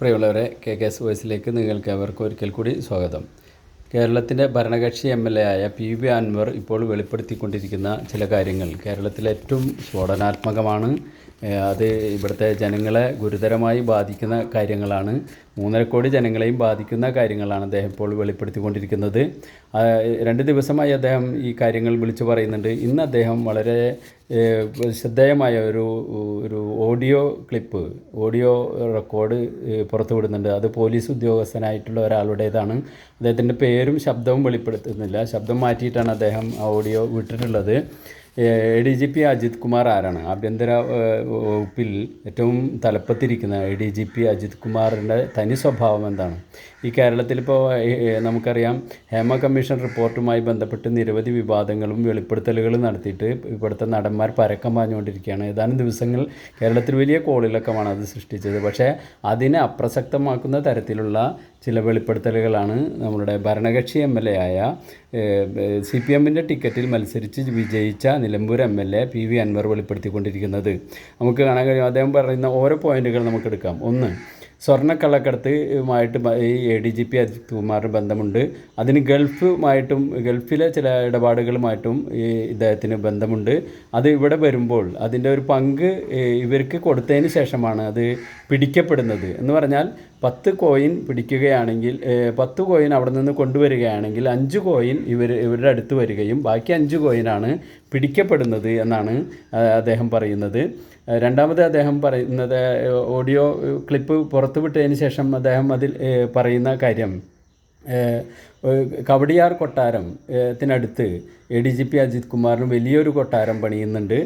പ്രിയമുള്ളവരെ K K S വോയിസിലേക്ക് നിങ്ങൾക്ക് അവർക്ക് ഒരിക്കൽ കൂടി സ്വാഗതം. കേരളത്തിന്റെ ഭരണകക്ഷി എം എൽ എ ആയ പി വി അൻവർ ഇപ്പോൾ വെളിപ്പെടുത്തിക്കൊണ്ടിരിക്കുന്ന ചില കാര്യങ്ങൾ കേരളത്തിലെ ഏറ്റവും സ്ഫോടനാത്മകമാണ്. അത് ഇവിടുത്തെ ജനങ്ങളെ ഗുരുതരമായി ബാധിക്കുന്ന കാര്യങ്ങളാണ്. മൂന്നര കോടി ജനങ്ങളെയും ബാധിക്കുന്ന കാര്യങ്ങളാണ് അദ്ദേഹം ഇപ്പോൾ വെളിപ്പെടുത്തിക്കൊണ്ടിരിക്കുന്നത്. രണ്ട് ദിവസമായി അദ്ദേഹം ഈ കാര്യങ്ങൾ വിളിച്ചു പറയുന്നുണ്ട്. ഇന്ന് അദ്ദേഹം വളരെ ശ്രദ്ധേയമായ ഒരു ഒരു ഓഡിയോ ക്ലിപ്പ് ഓഡിയോ റെക്കോർഡ് പുറത്തുവിടുന്നുണ്ട്. അത് പോലീസ് ഉദ്യോഗസ്ഥനായിട്ടുള്ള ഒരാളുടേതാണ്. അദ്ദേഹത്തിന്റെ പേരും ശബ്ദവും വെളിപ്പെടുത്തുന്നില്ല. ശബ്ദം മാറ്റിയിട്ടാണ് അദ്ദേഹം ആ audio വിട്ടിട്ടുള്ളത്. A D G P Ajith Kumar ആരാണ്? ആഭ്യന്തര വകുപ്പിൽ ഏറ്റവും തലപ്പത്തിരിക്കുന്ന A D G P Ajith കുമാറിന്റെ തനി സ്വഭാവം എന്താണ്? ഈ കേരളത്തിലിപ്പോൾ നമുക്കറിയാം ഹേമ കമ്മീഷൻ റിപ്പോർട്ടുമായി ബന്ധപ്പെട്ട് നിരവധി വിവാദങ്ങളും വെളിപ്പെടുത്തലുകളും നടത്തിയിട്ട് ഇവിടുത്തെ നടന്മാർ പരക്കം പാഞ്ഞുകൊണ്ടിരിക്കുകയാണ് ഏതാനും ദിവസങ്ങൾ കേരളത്തിൽ വലിയ കോളിളക്കമാണ് അത് സൃഷ്ടിച്ചത്. പക്ഷേ അതിനെ അപ്രസക്തമാക്കുന്ന തരത്തിലുള്ള ചില വെളിപ്പെടുത്തലുകളാണ് നമ്മുടെ ഭരണകക്ഷി എം എൽ എ ആയ സി പി എമ്മിന്റെ ടിക്കറ്റിൽ മത്സരിച്ച് വിജയിച്ച Nilambur M L A P V Anvar വെളിപ്പെടുത്തിക്കൊണ്ടിരിക്കുന്നത്. നമുക്ക് കാണാൻ കഴിയും അദ്ദേഹം പറയുന്ന ഓരോ പോയിന്റുകൾ നമുക്കെടുക്കാം. ഒന്ന് സ്വർണക്കള്ളക്കടത്തുമായിട്ട് ഈ A D G P Ajith കുമാറിന് ബന്ധമുണ്ട്. അതിന് ഗൾഫുമായിട്ടും ഗൾഫിലെ ചില ഇടപാടുകളുമായിട്ടും ഈ ഇദ്ദേഹത്തിന് ബന്ധമുണ്ട്. അത് ഇവിടെ വരുമ്പോൾ അതിന്റെ ഒരു പങ്ക് ഇവർക്ക് കൊടുത്തതിന് ശേഷമാണ് അത് പിടിക്കപ്പെടുന്നത് എന്ന് പറഞ്ഞാൽ പത്ത് കോയിൻ പിടിക്കുകയാണെങ്കിൽ പത്ത് കോയിൻ അവിടെ നിന്ന് കൊണ്ടുവരികയാണെങ്കിൽ അഞ്ച് കോയിൻ ഇവർ ഇവരുടെ അടുത്ത് വരികയും ബാക്കി അഞ്ച് കോയിനാണ് പിടിക്കപ്പെടുന്നത് എന്നാണ് അദ്ദേഹം പറയുന്നത്. രണ്ടാമത് അദ്ദേഹം പറയുന്നത് ഓഡിയോ ക്ലിപ്പ് പുറത്തുവിട്ടതിന് ശേഷം അദ്ദേഹം അതിൽ പറയുന്ന കാര്യം കവടിയാർ കൊട്ടാരം ത്തിനടുത്ത് A D G P Ajith കുമാറിന് വലിയൊരു കൊട്ടാരം പണിയുന്നുണ്ട്.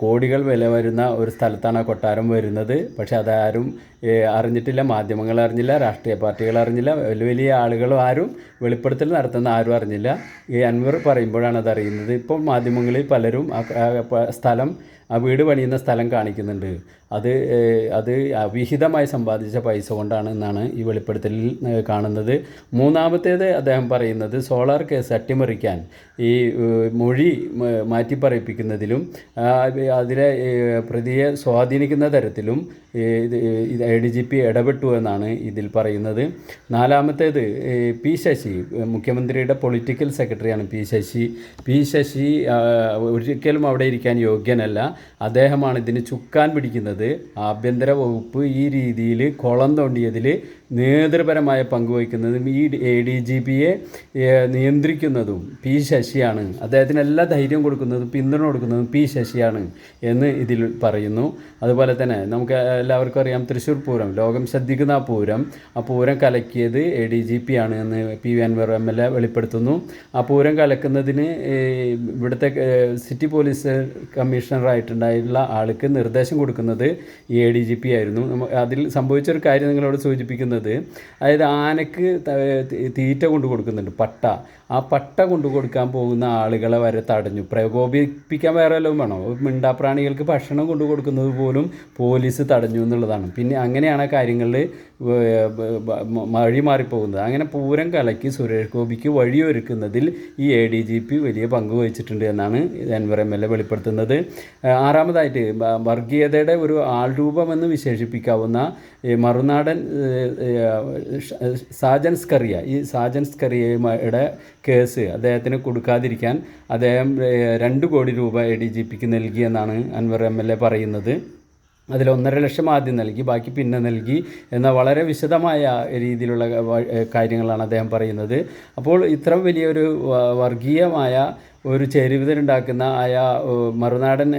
കോടികൾ വില വരുന്ന ഒരു സ്ഥലത്താണ് ആ കൊട്ടാരം വരുന്നത്. പക്ഷേ അതാരും അറിഞ്ഞിട്ടില്ല മാധ്യമങ്ങൾ അറിഞ്ഞില്ല രാഷ്ട്രീയ പാർട്ടികൾ അറിഞ്ഞില്ല വലിയ വലിയ ആളുകളും ആരും വെളിപ്പെടുത്തൽ നടത്തുന്ന ആരും അറിഞ്ഞില്ല. ഈ അൻവർ പറയുമ്പോഴാണ് അത് അറിയുന്നത്. ഇപ്പോൾ മാധ്യമങ്ങളിൽ പലരും സ്ഥലം ആ വീട് പണിയുന്ന സ്ഥലം കാണിക്കുന്നുണ്ട്. അത് അത് അവിഹിതമായി സമ്പാദിച്ച പൈസ കൊണ്ടാണ് എന്നാണ് ഈ വെളിപ്പെടുത്തലിൽ കാണുന്നത്. മൂന്നാമത്തേത് അദ്ദേഹം പറയുന്നത് സോളാർ കേസ് അട്ടിമറിക്കാൻ. ഈ മൊഴി മാറ്റിപ്പറയിപ്പിക്കുന്നതിലും മാറ്റി അതിലെ പ്രതിയെ സ്വാധീനിക്കുന്ന തരത്തിലും എ ഡി ജി പി ഇടപെട്ടു എന്നാണ് ഇതിൽ പറയുന്നത്. നാലാമത്തേത് പി ശശി മുഖ്യമന്ത്രിയുടെ പൊളിറ്റിക്കൽ സെക്രട്ടറിയാണ് പി ശശി. പി ശശി ഒരിക്കലും അവിടെ ഇരിക്കാൻ യോഗ്യനല്ല. അദ്ദേഹമാണ് ഇതിന് ചുക്കാൻ പിടിക്കുന്നത്. ആഭ്യന്തര വകുപ്പ് ഈ രീതിയിൽ കുളം തോണ്ടിയതിൽ നേതൃപരമായ പങ്കുവഹിക്കുന്നതും ഈ എ ഡി ജി പിയെ നിയന്ത്രിക്കുന്നതും പി ശശിയാണ്. അദ്ദേഹത്തിന് എല്ലാ ധൈര്യം കൊടുക്കുന്നതും പിന്തുണ കൊടുക്കുന്നതും പി ശശിയാണ് എന്ന് ഇതിൽ പറയുന്നു. അതുപോലെ തന്നെ നമുക്ക് എല്ലാവർക്കും അറിയാം തൃശ്ശൂർ പൂരം ലോകം ശ്രദ്ധിക്കുന്ന ആ പൂരം ആ പൂരം കലക്കിയത് എ ഡി ജി പി ആണ് എന്ന് P V Anvar M L A വെളിപ്പെടുത്തുന്നു. ആ പൂരം കലക്കുന്നതിന് ഇവിടുത്തെ സിറ്റി പോലീസ് കമ്മീഷണറായിട്ടുണ്ടായിട്ടുള്ള ആൾക്ക് നിർദ്ദേശം കൊടുക്കുന്നത് എ ഡി ജി പി ആയിരുന്നു. അതിൽ സംഭവിച്ചൊരു കാര്യം നിങ്ങളോട് സൂചിപ്പിക്കുന്നത് അതായത് ആനക്ക് തീറ്റ കൊണ്ട് കൊടുക്കുന്നുണ്ട് പട്ട. ആ പട്ട കൊണ്ടു കൊടുക്കാൻ പോകുന്ന ആളുകളെ വരെ തടഞ്ഞു. പ്രകോപിപ്പിക്കാൻ വേറെ വല്ലതും വേണോ? മിണ്ടാപ്രാണികൾക്ക് ഭക്ഷണം കൊണ്ടു കൊടുക്കുന്നത് പോലും പോലീസ് തടഞ്ഞു എന്നുള്ളതാണ്. പിന്നെ അങ്ങനെയാണ് ആ കാര്യങ്ങളിൽ വഴി മാറിപ്പോകുന്നത്. അങ്ങനെ പൂരം കലക്കി സുരേഷ് ഗോപിക്ക് വഴിയൊരുക്കുന്നതിൽ ഈ എ ഡി ജി പി വലിയ പങ്ക് വഹിച്ചിട്ടുണ്ട് എന്നാണ് അൻവർ എം എൽ എ വെളിപ്പെടുത്തുന്നത്. ആറാമതായിട്ട് വർഗീയതയുടെ ഒരു ആൾരൂപമെന്ന് വിശേഷിപ്പിക്കാവുന്ന മറുനാടൻ ഏഹ്, ഏഹ്, സാജൻ സ്കറിയ ഈ സാജൻ സ്കറിയയുടെ കേസ് അദ്ദേഹത്തിന് കൊടുക്കാതിരിക്കാൻ അദ്ദേഹം രണ്ട് കോടി രൂപ എ ഡി ജി പിക്ക് നൽകിയെന്നാണ് അൻവർ എം എൽ എ പറയുന്നത്. അതിൽ ഒന്നര ലക്ഷം ആദ്യം നൽകി ബാക്കി പിന്നെ നൽകി എന്ന വളരെ വിശദമായ രീതിയിലുള്ള കാര്യങ്ങളാണ് അദ്ദേഹം പറയുന്നത്. അപ്പോൾ ഇത്ര വലിയൊരു വർഗീയമായ ഒരു ചേരുവിതരുണ്ടാക്കുന്ന ഏഹ്, മറുനാടൻ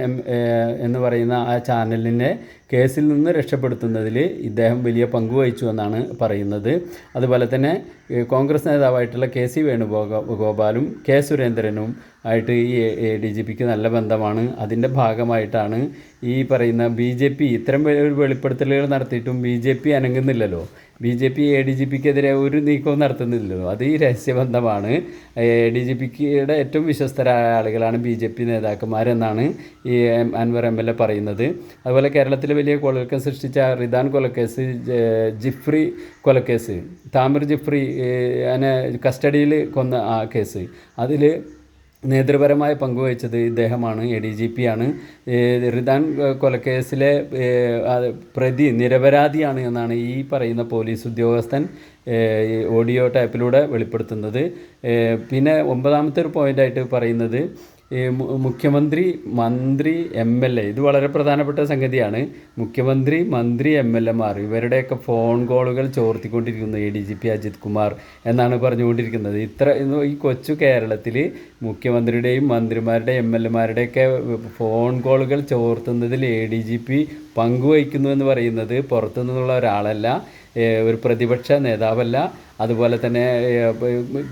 എന്ന് പറയുന്ന ആ ചാനലിനെ കേസിൽ നിന്ന് രക്ഷപ്പെടുത്തുന്നതിൽ ഇദ്ദേഹം വലിയ പങ്ക് വഹിച്ചു എന്നാണ് പറയുന്നത്. അതുപോലെ തന്നെ കോൺഗ്രസ് നേതാവായിട്ടുള്ള കെ സി വേണുഗോപാലും കെ സുരേന്ദ്രനും ആയിട്ട് ഈ ഡി ജി പിക്ക് നല്ല ബന്ധമാണ്. അതിന്റെ ഭാഗമായിട്ടാണ് ഈ പറയുന്ന ബി ജെ പി ഇത്തരം വെളിപ്പെടുത്തലുകൾ നടത്തിയിട്ടും B J P അനങ്ങുന്നില്ലല്ലോ. B J P A D G പിക്കെതിരെ ഒരു നീക്കവും നടത്തുന്നില്ലല്ലോ. അത് ഈ രഹസ്യബന്ധമാണ്. എ ഡി ജി പിയുടെ ഏറ്റവും വിശ്വസ്തരായ ആളുകളാണ് ബി ജെ പി നേതാക്കന്മാരെന്നാണ് ഈ അൻവർ എം എൽ എ പറയുന്നത്. അതുപോലെ കേരളത്തിൽ വലിയ കൊലക്കം സൃഷ്ടിച്ച റിദാൻ കൊലക്കേസ് ജിഫ്രി കൊലക്കേസ് താമിർ ജിഫ്രി അതിനെ കസ്റ്റഡിയിൽ കൊന്ന ആ കേസ്. അതിൽ നേതൃപരമായ പങ്കുവഹിച്ചത് ഇദ്ദേഹമാണ് എ ഡി ജി പി ആണ്. റിദാൻ കൊലക്കേസിലെ പ്രതി നിരപരാധിയാണ് എന്നാണ് ഈ പറയുന്ന പോലീസ് ഉദ്യോഗസ്ഥൻ ഓഡിയോ ടൈപ്പിലൂടെ വെളിപ്പെടുത്തുന്നത്. പിന്നെ ഒമ്പതാമത്തെ ഒരു പോയിന്റായിട്ട് പറയുന്നത് മുഖ്യമന്ത്രി മന്ത്രി എം എൽ എ. ഇത് വളരെ പ്രധാനപ്പെട്ട സംഗതിയാണ്. മുഖ്യമന്ത്രി മന്ത്രി എം എൽ എമാർ ഇവരുടെയൊക്കെ ഫോൺ കോളുകൾ ചോർത്തിക്കൊണ്ടിരിക്കുന്നു A D G P Ajith Kumar എന്നാണ് പറഞ്ഞുകൊണ്ടിരിക്കുന്നത്. ഇത്ര ഈ കൊച്ചു കേരളത്തിൽ മുഖ്യമന്ത്രിയുടെയും മന്ത്രിമാരുടെയും എം എൽ എമാരുടെയൊക്കെ ഫോൺ കോളുകൾ ചോർത്തുന്നതിൽ എ ഡി ജി പി പങ്കുവഹിക്കുന്നു എന്ന് പറയുന്നത് പുറത്തു നിന്നുള്ള ഒരാളല്ല ഒരു പ്രതിപക്ഷ നേതാവല്ല അതുപോലെ തന്നെ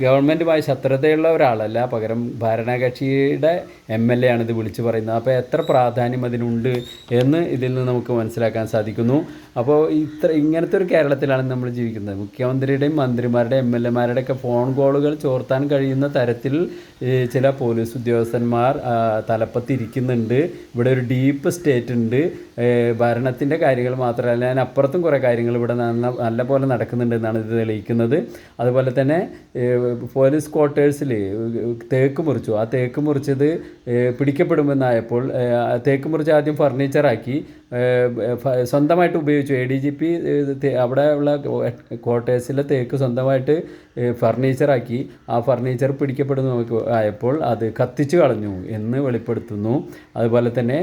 ഗവൺമെന്റുമായി ശത്രുതയുള്ള ഒരാളല്ല. പകരം ഭരണകക്ഷിയുടെ എം എൽ എ ആണ് ഇത് വിളിച്ചു പറയുന്നത്. അപ്പോൾ എത്ര പ്രാധാന്യം അതിനുണ്ട് എന്ന് ഇതിൽ നിന്ന് നമുക്ക് മനസ്സിലാക്കാൻ സാധിക്കുന്നു. അപ്പോൾ ഇത്ര ഇങ്ങനത്തെ ഒരു കേരളത്തിലാണ് നമ്മൾ ജീവിക്കുന്നത്. മുഖ്യമന്ത്രിയുടെയും മന്ത്രിമാരുടെയും എം എൽ എമാരുടെ ഒക്കെ ഫോൺ കോളുകൾ ചോർത്താൻ കഴിയുന്ന തരത്തിൽ ചില പോലീസ് ഉദ്യോഗസ്ഥന്മാർ തലപ്പത്തിരിക്കുന്നുണ്ട്. ഇവിടെ ഒരു ഡീപ്പ് സ്റ്റേറ്റ് ഉണ്ട്. ഭരണത്തിന്റെ കാര്യങ്ങൾ മാത്രമല്ല അതിനപ്പുറത്തും കുറേ കാര്യങ്ങൾ ഇവിടെ നല്ല പോലെ നടക്കുന്നുണ്ട് എന്നാണ് ഇത് തെളിയിക്കുന്നത്. അതുപോലെ തന്നെ പോലീസ് ക്വാർട്ടേഴ്സിൽ തേക്ക് മുറിച്ചു. ആ തേക്ക് മുറിച്ചത് പിടിക്കപ്പെടുമെന്നായപ്പോൾ തേക്ക് മുറിച്ച് ആദ്യം ഫർണിച്ചറാക്കി. സ്വന്തമായിട്ട് ഉപയോഗിച്ചു. എ ഡി ജി പി അവിടെ ഉള്ള ക്വാർട്ടേഴ്സിലെ തേക്ക് സ്വന്തമായിട്ട് ഫർണിച്ചറാക്കി ആ ഫർണിച്ചർ പിടിക്കപ്പെടുന്നു നമുക്ക് ആയപ്പോൾ അത് കത്തിച്ചു കളഞ്ഞു എന്ന് വെളിപ്പെടുത്തുന്നു. അതുപോലെ തന്നെ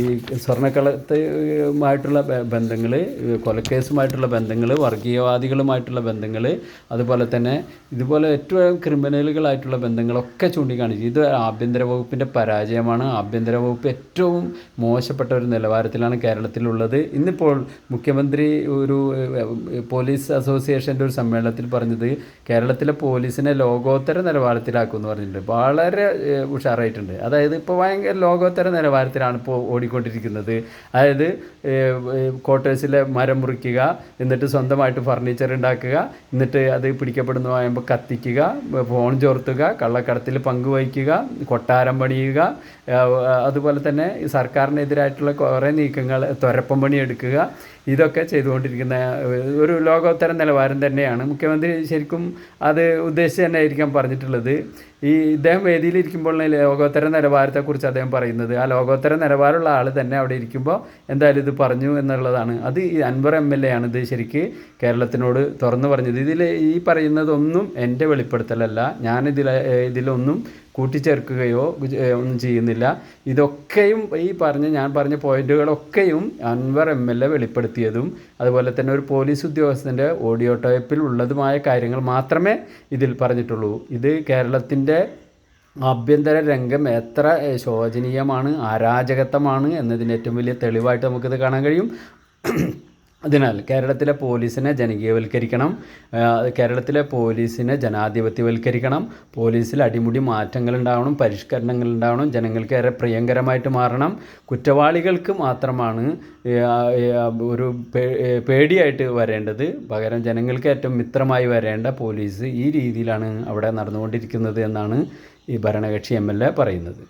ഈ സ്വർണക്കളത്തുമായിട്ടുള്ള ബന്ധങ്ങൾ കൊലക്കേസുമായിട്ടുള്ള ബന്ധങ്ങൾ വർഗീയവാദികളുമായിട്ടുള്ള ബന്ധങ്ങൾ അതുപോലെ തന്നെ ഇതുപോലെ ഏറ്റവും ക്രിമിനലുകളായിട്ടുള്ള ബന്ധങ്ങളൊക്കെ ചൂണ്ടിക്കാണിച്ചു. ഇത് ആഭ്യന്തര വകുപ്പിന്റെ പരാജയമാണ്. ആഭ്യന്തര വകുപ്പ് ഏറ്റവും മോശപ്പെട്ട ഒരു നിലവാരത്തിലാണ് കേരളത്തിലുള്ളത്. ഇന്നിപ്പോൾ മുഖ്യമന്ത്രി ഒരു പോലീസ് അസോസിയേഷന്റെ ഒരു സമ്മേളനത്തിൽ പറഞ്ഞത് കേരളത്തിലെ പോലീസിനെ ലോകോത്തര നിലവാരത്തിലാക്കുമെന്ന് പറഞ്ഞിട്ടുണ്ട്. വളരെ ഉഷാറായിട്ടുണ്ട്. അതായത് ഇപ്പോൾ ഭയങ്കര ലോകോത്തര നിലവാരത്തിലാണ് ഇപ്പോൾ ഓടിക്കൊണ്ടിരിക്കുന്നത്. അതായത് ക്വാർട്ടേഴ്സിലെ മരം മുറിക്കുക എന്നിട്ട് സ്വന്തമായിട്ട് ഫർണിച്ചർ ഉണ്ടാക്കുക എന്നിട്ട് അത് പിടിക്കപ്പെടുന്നു പറയുമ്പോൾ കത്തിക്കുക ഫോൺ ചോർത്തുക കള്ളക്കടത്തിൽ പങ്കുവഹിക്കുക കൊട്ടാരം പണിയുക അതുപോലെ തന്നെ ഈ സർക്കാരിനെതിരായിട്ടുള്ള കുറേ നീക്കങ്ങൾ തുരപ്പം പണി എടുക്കുക ഇതൊക്കെ ചെയ്തുകൊണ്ടിരിക്കുന്ന ഒരു ലോകോത്തര നിലവാരം തന്നെയാണ്. മുഖ്യമന്ത്രി ശരിക്കും അത് ഉദ്ദേശിച്ച് തന്നെ ആയിരിക്കാം പറഞ്ഞിട്ടുള്ളത്. ഈ ഇദ്ദേഹം വേദിയിലിരിക്കുമ്പോൾ ലോകോത്തര നിലവാരത്തെക്കുറിച്ച് അദ്ദേഹം പറയുന്നത് ആ ലോകോത്തര നിലവാരമുള്ള ആൾ തന്നെ അവിടെ ഇരിക്കുമ്പോൾ എന്തായാലും ഇത് പറഞ്ഞു എന്നുള്ളതാണ്. അത് ഈ അൻവർ എം എൽ എ ആണ് ഇത് ശരിക്ക് കേരളത്തിനോട് തുറന്നു പറഞ്ഞത്. ഇതിൽ ഈ പറയുന്നതൊന്നും എന്റെ വെളിപ്പെടുത്തലല്ല. ഞാനിതിൽ ഇതിലൊന്നും കൂട്ടിച്ചേർക്കുകയോ ഒന്നും ചെയ്യുന്നില്ല. ഇതൊക്കെയും ഈ പറഞ്ഞ ഞാൻ പറഞ്ഞ പോയിന്റുകളൊക്കെയും അൻവർ എം എൽ എ വെളിപ്പെടുത്തിയതും അതുപോലെ തന്നെ ഒരു പോലീസ് ഉദ്യോഗസ്ഥന്റെ ഓഡിയോ ടൈപ്പിൽ ഉള്ളതുമായ കാര്യങ്ങൾ മാത്രമേ ഇതിൽ പറഞ്ഞിട്ടുള്ളൂ. ഇത് കേരളത്തിന്റെ ആഭ്യന്തര രംഗം എത്ര ശോചനീയമാണ് അരാജകത്വമാണ് എന്നതിന് ഏറ്റവും വലിയ തെളിവായിട്ട് നമുക്കിത് കാണാൻ കഴിയും. അതിനാൽ കേരളത്തിലെ പോലീസിനെ ജനകീയവൽക്കരിക്കണം. കേരളത്തിലെ പോലീസിനെ ജനാധിപത്യവൽക്കരിക്കണം. പോലീസിൽ അടിമുടി മാറ്റങ്ങൾ ഉണ്ടാവണം പരിഷ്കരണങ്ങൾ ഉണ്ടാവണം ജനങ്ങൾക്ക് ഏറെ പ്രിയങ്കരമായിട്ട് മാറണം. കുറ്റവാളികൾക്ക് മാത്രമാണ് ഒരു പേടിയായിട്ട് വരേണ്ടത്. പകരം ജനങ്ങൾക്ക് ഏറ്റവും മിത്രമായി വരേണ്ട പോലീസ് ഈ രീതിയിലാണ് അവിടെ നടന്നുകൊണ്ടിരിക്കുന്നത് എന്നാണ് ഈ ഭരണകക്ഷി എം എൽ എ പറയുന്നത്.